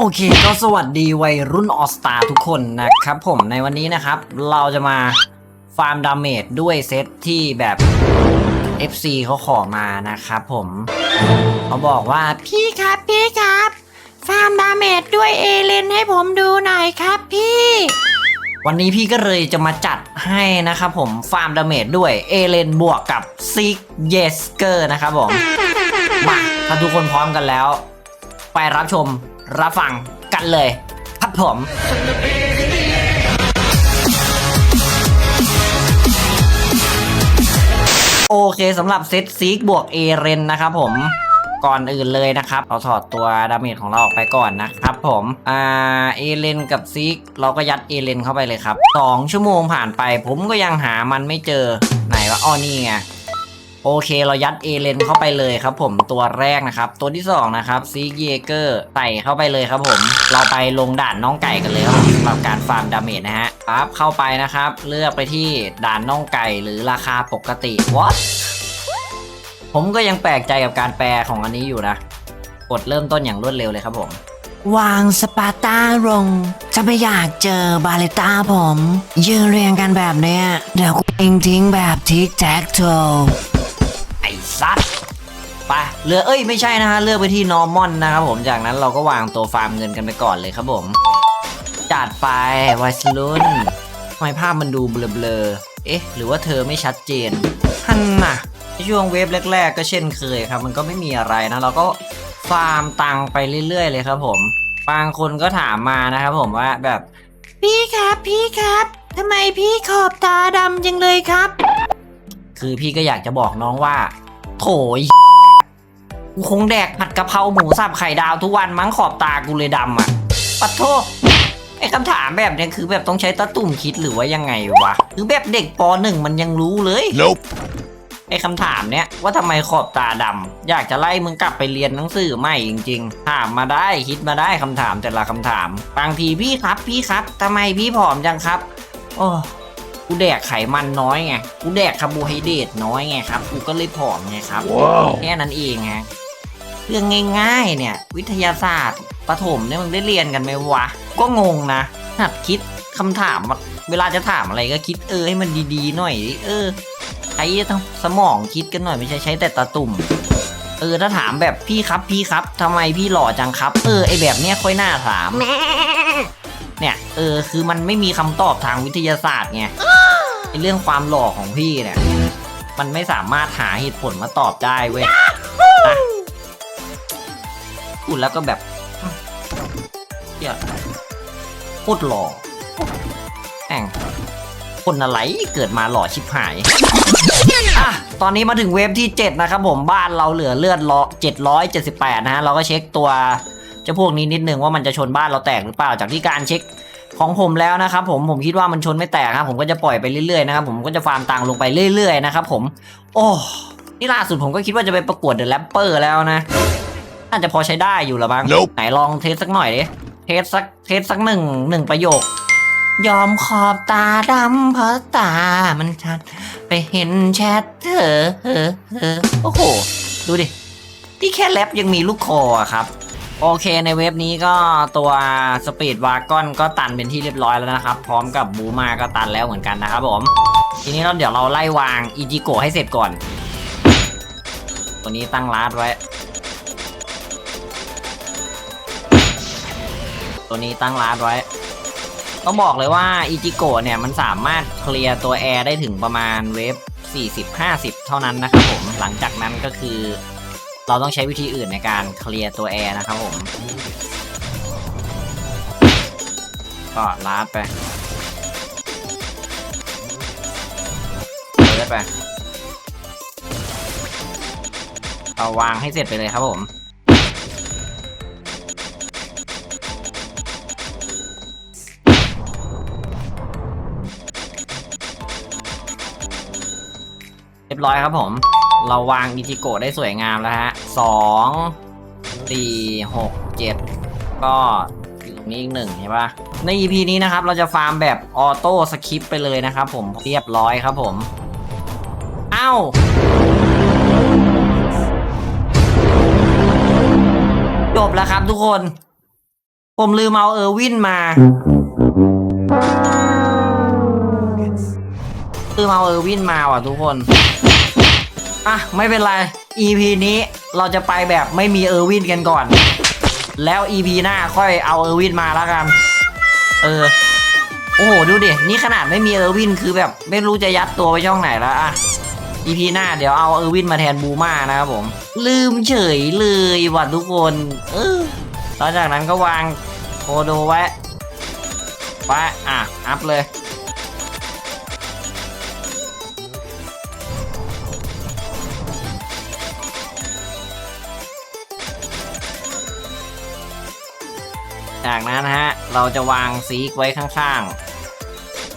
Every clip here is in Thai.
โอเคก็สวัสดีวัยรุ่นออสตาทุกคนนะครับผมในวันนี้นะครับ เราจะมาฟาร์มดาเมจด้วยเซตที่แบบ FC เขาขอมานะครับผมเขาบอกว่าพี่ครับพี่ครับ ฟาร์มดาเมจด้วยเอเลนให้ผมดูหน่อยครับพี่ วันนี้พี่ก็เลยจะมาจัดให้นะครับผมฟาร์มดาเมจด้วยเอเลนบวกกับซิกเยสเกอร์นะครับผมมาถ้าทุกคนพร้อมกันแล้ว ไปรับชม รับฟังกันเลยครับผมโอเคสำหรับเซตซีกบวกเอเรนนะครับผมก่อนอื่นเลยนะครับเราถอดตัวดาเมจของเราออกไปก่อนนะครับผมอ่าเอเลนกับซีกเราก็ยัดเอเลนเข้าไปเลยครับสองชั่วโมงผ่านไป ผมก็ยังหามันไม่เจอไหนวะอ้อนี่ไง โอเคเรายัดเอเลนเข้าไปเลยครับผมตัวแรกนะครับ ตัวที่สองนะครับซีเยเกอร์ใส่เข้าไปเลยครับผม เราไปลงด่านน้องไก่กันเลยครับสำหรับการฟาร์มดาเมจนะฮะปั๊บเข้าไปนะครับ เลือกไปที่ด่านน้องไก่หรือราคาปกติ what ผมก็ยังแปลกใจกับการแปลของอันนี้อยู่นะ กดเริ่มต้นอย่างรวดเร็วเลยครับผม วางสปาร์ต้าลง จะไม่อยากเจอบาเลต้าผม ยืนเรียงกันแบบเนี้ยเดี๋ยวกูเองทิ้งแบบทิกแท็กโทไอ้ซัด ไปเลือเอ้ยไม่ใช่นะฮะเลือกไปที่นอร์มอนนะครับผมจากนั้นเราก็วางตัวฟาร์มเงินกันไปก่อนเลยครับผม จัดไปไวสลุนทำไมภาพมันดูเบลอๆเอ๊ะ หรือว่าเธอไม่ชัดเจนฮันน่ะในช่วงเวฟแรก ๆ ก็เช่นเคยครับ มันก็ไม่มีอะไรนะเราก็ฟาร์มตังค์ไปเรื่อย ๆ เลยครับผมบางคนก็ถามมานะครับผมว่าแบบ พี่ครับพี่ครับทำไมพี่ขอบตาดำจังเลยครับ คือพี่ก็อยากจะบอกน้องว่า โถย กูคงแดกผัดกะเพราหมูสับไข่ดาวทุกวันมั้งขอบตากูเลยดำอะ ปัดโทษไอ้คำถามแบบเนี้ยคือแบบต้องใช้ตาตุ่มคิดหรือว่ายังไงวะ คือแบบเด็กปหนึ่งมันยังรู้เลย Nope. ไอ้คำถามเนี้ยว่าทำไมขอบตาดำอยากจะไล่มึงกลับไปเรียนหนังสือใหม่จริง ๆ ถามมาได้คิดมาได้คำถามแต่ละคำถาม บางทีพี่ครับพี่ครับทำไมพี่ผอมจังครับโอ้กูแดกไขมันน้อยไง กูแดกคาร์โบไฮเดรตน้อยไงครับ กูก็เลยผอมไงครับ Wow. แค่นั้นเองฮะเรื่องง่ายๆเนี่ย วิทยาศาสตร์ประถมเนี่ยมึงได้เรียนกันไหมวะ ก็งงนะหัดคิดคำถามอะเวลาจะถามอะไรก็คิดเออให้มันดีๆหน่อยดิเออใช้สมองคิดกันหน่อยไม่ใช่ใช้แต่ตาตุ่มเออถ้าถามแบบพี่ครับพี่ครับทำไมพี่หล่อจังครับ เออไอแบบเนี้ยค่อยน่าถามเนี่ยเออคือมันไม่มีคำตอบทางวิทยาศาสตร์ไงไอเรื่องความหล่อของพี่เนี่ย มันไม่สามารถหาเหตุผลมาตอบได้เว้ยนะ พูดแล้วก็แบบเหี้ยโคตรหล่อแม่งคนอะไรเกิดมาหล่อชิบหายอะตอนนี้มาถึงเวฟที่ 7 นะครับผมบ้านเราเหลือเลือดล้อ778 นะฮะ เราก็เช็คตัวเจ้าพวกนี้นิดนึงว่ามันจะชนบ้านเราแตกหรือเปล่าจากที่การเช็คของผมแล้วนะครับผมผมคิดว่ามันชนไม่แตกครับ ผมก็จะปล่อยไปเรื่อยๆนะครับผมก็จะฟาร์มตังค์ลงไปเรื่อยๆนะครับผม โอ้นี่ล่าสุดผมก็คิดว่าจะไปประกวดเดอะแรปเปอร์แล้วนะ น่าจะพอใช้ได้อยู่ละบ้าง Nope ไหนลองเทสสักหน่อยดิ เทสสักเทสสักหนึ่งหนึ่งประโยค ยอมขอบตาดำเพราะตามันชัด ไปเห็นแชทเธอเออเออโอ้โห ดูดิ ที่แค่แรปยังมีลูกคออะครับ โอเคในเว็บนี้ก็ตัวสปีดวากอนก็ตันเป็นที่เรียบร้อยแล้วนะครับ พร้อมกับบูมาก็ตันแล้วเหมือนกันนะครับผม ทีนี้เราเดี๋ยวเราไล่วางอีจิโกะให้เสร็จก่อน ตัวนี้ตั้งลาดไว้ ตัวนี้ตั้งลาดไว้ ต้องบอกเลยว่าอีจิโกะเนี่ยมันสามารถเคลียร์ตัวแอร์ได้ถึงประมาณเวฟ40-50 เท่านั้นนะครับผม หลังจากนั้นก็คือ เราต้องใช้วิธีอื่นในการเคลียร์ตัวแอร์นะครับผม ก็ลาดไปเปิดไปเอาวางให้เสร็จไปเลยครับผม เรียบร้อยครับผม เราวางอิจิโกะได้สวยงามแล้วฮะสองสี่หกเจ็ดก็อยู่ตรงนี้อีกหนึ่งใช่ปะใน EP นี้นะครับ เราจะฟาร์มแบบออโต้สคิปไปเลยนะครับผมเรียบร้อยครับผม เอ้าจบแล้วครับทุกคน ผมลืมเอาเออร์วินมา ลืมเอาเออร์วินมาว่ะทุกคน อะ ไม่เป็นไร EP นี้เราจะไปแบบไม่มีเออร์วินกันก่อน แล้ว EP หน้าค่อยเอาเออร์วินมาแล้วกัน เออ โอ้โห ดูดิ นี่ขนาดไม่มีเออร์วินคือแบบไม่รู้จะยัดตัวไปช่องไหนแล้วอะ EP หน้าเดี๋ยวเอาเออร์วินมาแทนบูมานะครับผม ลืมเฉยเลยว่ะทุกคน เออหลังจากนั้นก็วางโคโดไว้ไปอะ อัพเลย จากนั้นนะฮะ เราจะวางซีกไว้ข้าง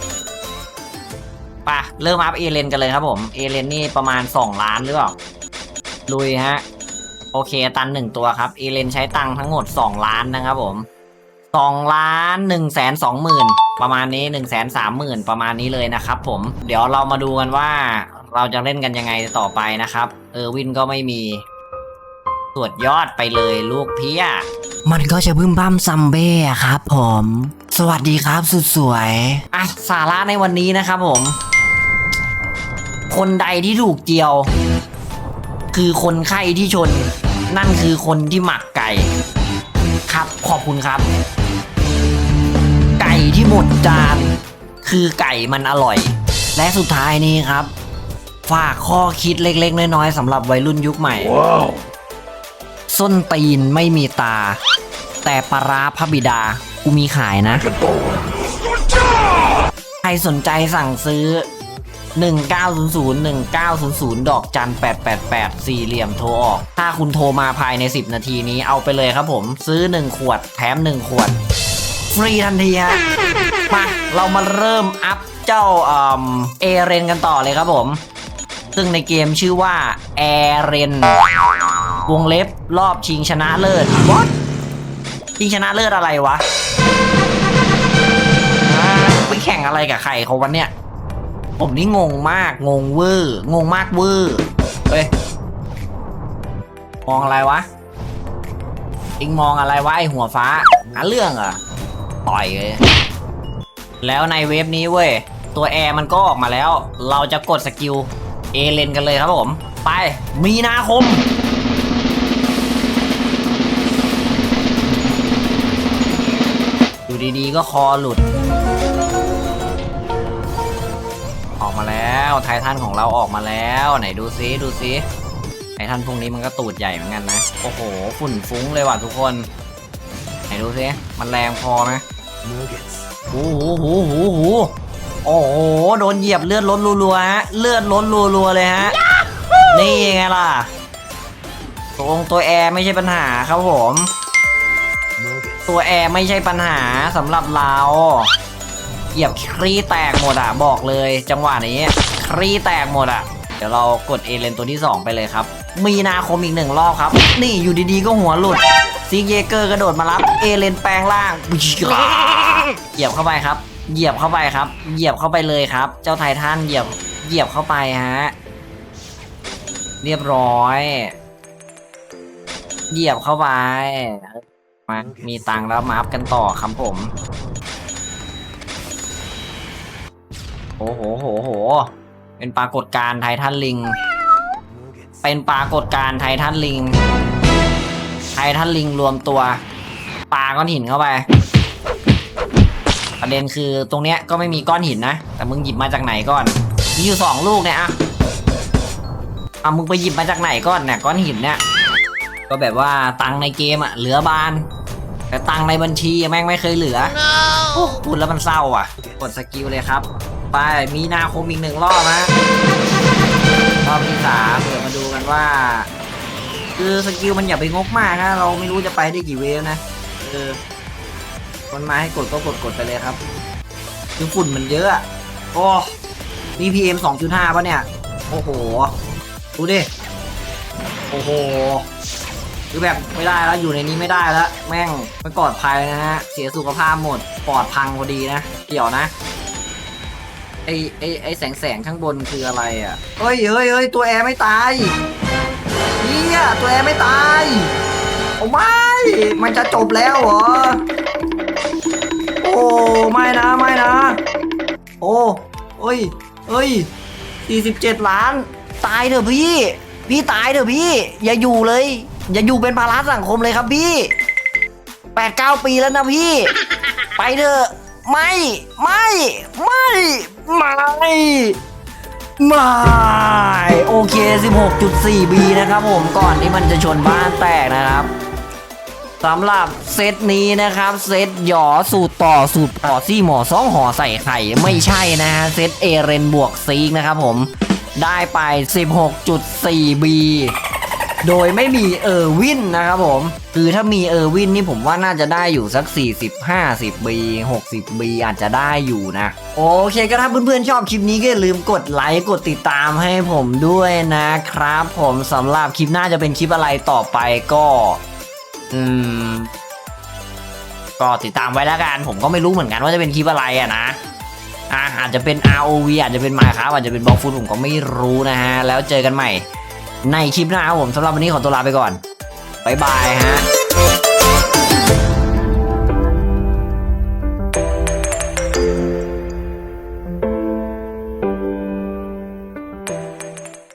ๆปะเริ่มอัพเอเลนกันเลยครับผม เอเลนนี่ประมาณ 2 ล้านหรือเปล่า ลุยฮะ โอเค ตันหนึ่งตัวครับ เอเลนใช้ตังทั้งหมด 2 ล้านนะครับผม2ล้าน1นึ่งแสนสองหมื่นประมาณนี้1นึ่งแสนสามหมื่นประมาณนี้เลยนะครับผม เดี๋ยวเรามาดูกันว่าเราจะเล่นกันยังไงต่อไปนะครับ เออร์วินก็ไม่มีสวดยอดไปเลยลูกเพี้ย มันก็จะบึ้มบ้ามซัมเบ้อะครับผม สวัสดีครับสุดสวยอะสาระในวันนี้นะครับผม คนใดที่ถูกเจียว คือคนไข้ที่ชน นั่นคือคนที่หมักไก่ ครับขอบคุณครับ ไก่ที่หมดจาน คือไก่มันอร่อย และสุดท้ายนี้ครับ ฝากข้อคิดเล็กๆ น้อยๆสำหรับวัยรุ่นยุคใหม่ ส้นตีนไม่มีตา แต่ปลาร้าพระบิดา กูมีขายนะ ใครสนใจสั่งซื้อ 1900 1900 ดอกจัน 888 สี่เหลี่ยมโทรออก ถ้าคุณโทรมาภายใน 10 นาทีนี้เอาไปเลยครับผมซื้อ 1 ขวด แถม 1 ขวด ฟรีทันทีฮะมาเรามาเริ่มอัพเจ้าเอเรนกันต่อเลยครับผม ซึ่งในเกมชื่อว่าแอเรน วงเล็บรอบชิงชนะเลิศ What ชิงชนะเลิศอะไรวะไปแข่งอะไรกับใครเขาวันเนี้ยผมนี่งงมากงงเวอร์งงมากเวอร์เฮ้ยมองอะไรวะอิงมองอะไรวะไอหัวฟ้าหาเรื่องอะต่อยเลยแล้วในเว็บนี้เว้ย ตัวแอร์มันก็ออกมาแล้ว เราจะกดสกิลเอเลนกันเลยครับผม ไป มีนาคม ดีๆ ก็คอหลุด ออกมาแล้วไททันของเราออกมาแล้ว ไหนดูซิดูซิไททันพวกนี้มันก็ตูดใหญ่เหมือนกันนะ โอ้โห ฝุ่นฟุ้งเลยว่ะทุกคน ไหนดูซิมันแรงพอไหมโอ้โหโหโหโหโอ้โห โดนเหยียบเลือดล้นรัวๆฮะ เลือดล้นรัวๆเลยฮะ นี่ไงล่ะตรงตัวแอร์ไม่ใช่ปัญหาครับผม ตัวแอร์ไม่ใช่ปัญหาสำหรับเราเหยียบครีแตกหมดอะบอกเลย จังหวะนี้ครีแตกหมดอะเดี๋ยวเรากดเอเลนตัวที่ 2 ไปเลยครับ มีนาคมอีกหนึ่งรอบครับ นี่อยู่ดีๆก็หัวหลุดซิกเยเกอร์กระโดดมารับเอเลนแปลงร่างเหยียบเข้าไปครับ เหยียบเข้าไปครับ เหยียบเข้าไปเลยครับ เจ้าไททันเหยียบเหยียบเข้าไปฮะเรียบร้อย เหยียบเข้าไป มามีตังค์แล้วมาอัพกันต่อครับผมโอ้โหโหโห เป็นปรากฏการณ์ไททันลิง เป็นปรากฏการณ์ไททันลิง ไททันลิงรวมตัวปาก้อนหินเข้าไป ประเด็นคือตรงเนี้ยก็ไม่มีก้อนหินนะ แต่มึงหยิบมาจากไหนก่อน มีอยู่สองลูกเนี่ยอะอะมึงไปหยิบมาจากไหนก่อนเนี่ยก้อนหินเนี่ย ก็แบบว่าตังค์ในเกมอะเหลือบาน แต่ตังค์ในบัญชีแม่งไม่เคยเหลือ โอ้พูดแล้วมันเศร้าอะ กดสกิลเลยครับ ไป มีนาคมอีกหนึ่งรอบนะ รอบที่สามเดี๋ยวมาดูกันว่า คือสกิลมันอย่าไปงกมากนะ เราไม่รู้จะไปได้กี่เวฟนะ เออ มันมาให้กดก็กดกดไปเลยครับ คือฝุ่นมันเยอะอะโอ้มี PM 2.5ปะเนี่ย โอ้โห ดูดิ โอ้โห คือแบบไม่ได้แล้วอยู่ในนี้ไม่ได้แล้ว แม่งไม่ปลอดภัยนะฮะ เสียสุขภาพหมด ปอดพังพอดีนะเกี่ยวนะไอไอไอแสงแสงข้างบนคืออะไรอะเฮ้ยเฮ้ยเฮ้ยตัวแอร์ไม่ตายเฮียตัวแอร์ไม่ตายโอ้ไม่มันจะจบแล้วเหรอโอ้ไม่นะไม่นะ โอ้เอ้ยเอ้ย47 ล้าน ตายเถอะพี่ พี่ตายเถอะพี่ อย่าอยู่เลย อย่าอยู่เป็นภาระสังคมเลยครับพี่แปดเก้าปีแล้วนะพี่ ไปเถอะ ไม่ ไม่ ไม่ ไม่ ไม่ โอเค 16.4 b นะครับผมก่อนที่มันจะชนบ้านแตกนะครับสำหรับเซตนี้นะครับ เซตหยอสูตรต่อสูตรต่อซี่หมอสองหอใส่ไข่ไม่ใช่นะฮะเซตเอเรนบวกซีกนะครับผมได้ไป 16.4 b โดยไม่มีเออร์วินนะครับผม คือถ้ามีเออร์วินนี่ผมว่าน่าจะได้อยู่สัก 40 50 b 60 b อาจจะได้อยู่นะ โอเคก็ถ้าเพื่อนๆชอบคลิปนี้ก็อย่าลืมกดไลค์กดติดตามให้ผมด้วยนะครับ ผมสำหรับคลิปหน้าจะเป็นคลิปอะไรต่อไปก็ อืม ก็ติดตามไว้แล้วกัน ผมก็ไม่รู้เหมือนกันว่าจะเป็นคลิปอะไรอะนะอะอาจจะเป็น ROV อาจจะเป็น Minecraft อาจจะเป็นบล็อกฟุตผมก็ไม่รู้นะฮะ แล้วเจอกันใหม่ ในคลิปหน้าครับผมสำหรับวันนี้ขอตัวลาไปก่อนบ๊ายบายฮะ